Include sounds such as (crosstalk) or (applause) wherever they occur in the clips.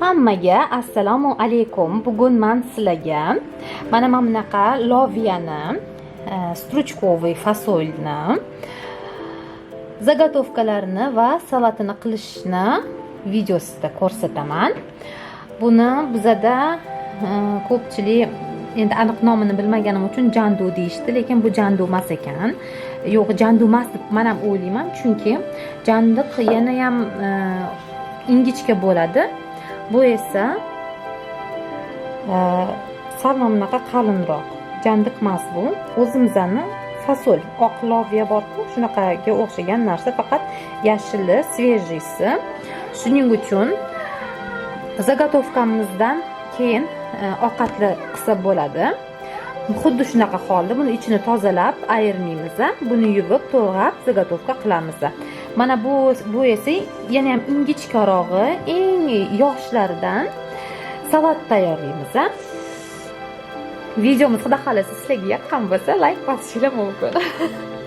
hammaga assalomu alaykum bugun man sizlarga mana mana bunaqa loviyani e, struchkovый fasolni заготовкalarini va salatini qilishni videosida ko'rsataman buni bizada e, ko'pchilik endi aniq nomini bilmaganim uchun jandu deyishdi lekin bu jandu emas ekan yo'q jandu emas deb man ham o'ylayman chunki jandiq yanayam e, ingichka bo'ladi Bu esa e, sal bunaqa qalinroq jandiq emas bu o'zimizani fasol oq loviya borku shunaqaga o'xshagan narsa faqat yashili svejisi shuning uchun zagotovkamizdan keyin e, ovqatli qilsa bo'ladi. Xuddi shunaqa holda buni ichini tozalab ayirmaymiz buni yuvib to'g'rab заготовка qilamiz mana bu bu esa yana ham ingichkarog'i eng yoshlaridan salat tayyorlaymiz videomiz xudo xohlasa sizlarga yoqqan bo'lsa layk bosishinglar mumkin. (laughs)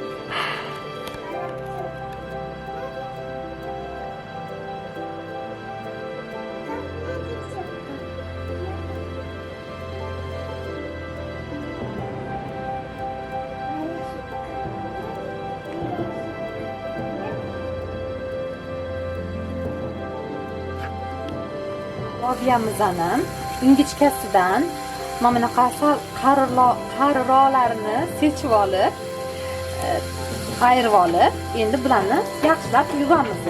loviyamizni ingichkasidan mana bunaqa qariroqlarini sechib olib e, ayirib olib endi bularni yaxshilab yuvamiz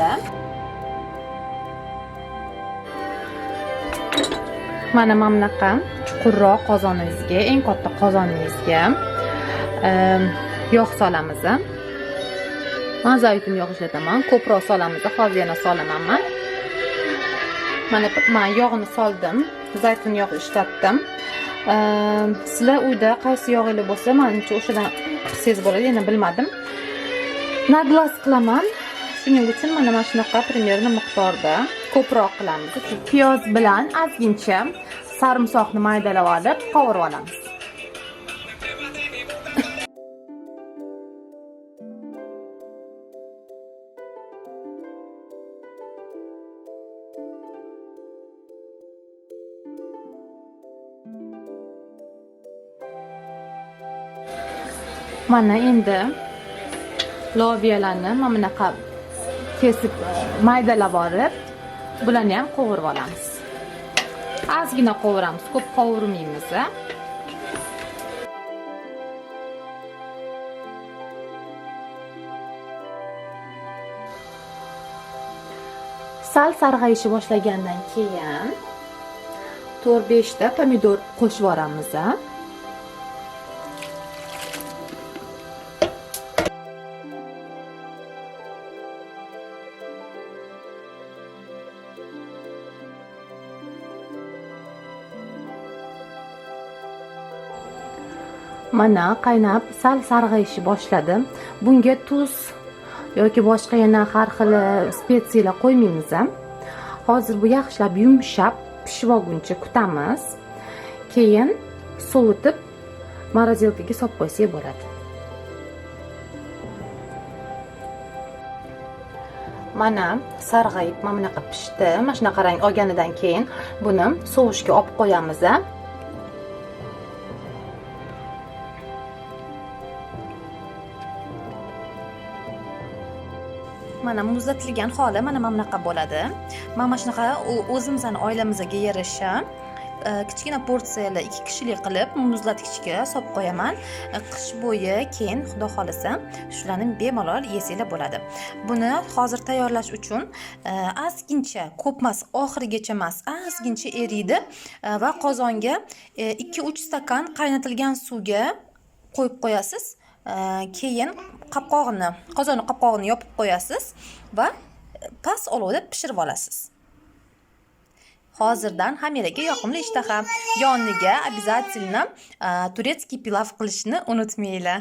mana mana bunaqa chuqurroq qozoningizga eng katta qozoningizga e, yog' solamiz. Man zaytun yog' ishlataman ko'proq solamiz hozir yana solaman man mana man yog'ni soldim. Zaytun yog'i ishlatdim sizlar uyda qaysi yog'inglar bo'lsa manimcha o'shadan qilsangiz bo'ladi yana bilmadim. Nadlas qilaman. Shuning uchun mana mana shunaqa примерно miqdorda ko'proq qilamiz. Piyoz bilan ozgincha sarimsoqni maydalab olib qovurib olamiz. Mana endi loviyalarni mana bunaqa kesib maydalab olib bularni ham qovurib olamiz ozgina qovuramiz ko'p qovurmaymiz sal sarg'ayishni boshlagandan keyin to'rt beshta pomidor qo'shib yuboramiz mana qaynab sal sarg'ayishni boshladi bunga tuz yoki boshqa yana har xil spetsiyalar qo'ymaymiz hozir bu yaxshilab yumshab pishib olguncha kutamiz. Keyin sovutib морозилкаga solib qo'ysak bo'ladi. Mana sarg'ayib mana bunaqa pishdi. Mana shunaqa rang olganidan keyin buni sovishga olib qo'yamiz mana muzlatilgan holi mana mana bunaqa bo'ladi. Mana mana shunaqa o'zimizni oilamizga yarasha e, kichkina porsiyalar ikki kishilik qilib muzlatgichga solib qo'yaman. E, qish bo'yi keyin xudo xohlasa shularni bemalol yesanglar bo'ladi. Buni hozir tayyorlash uchun e, ozgincha ko'p emas oxirigacha emas ozgincha eriydi. Va qozonga ikki uch stakan qaynatilgan suvga qo'yib qo'yasiz. Э, keyin qopqog'ini qozonni qopqog'ini yopib qo'yasiz va e, past olovda pishirib olasiz. Hozirdan hamiraga yoqimli ishtaha yoniga обязательно turetskiy pilav qilishni unutmanglar.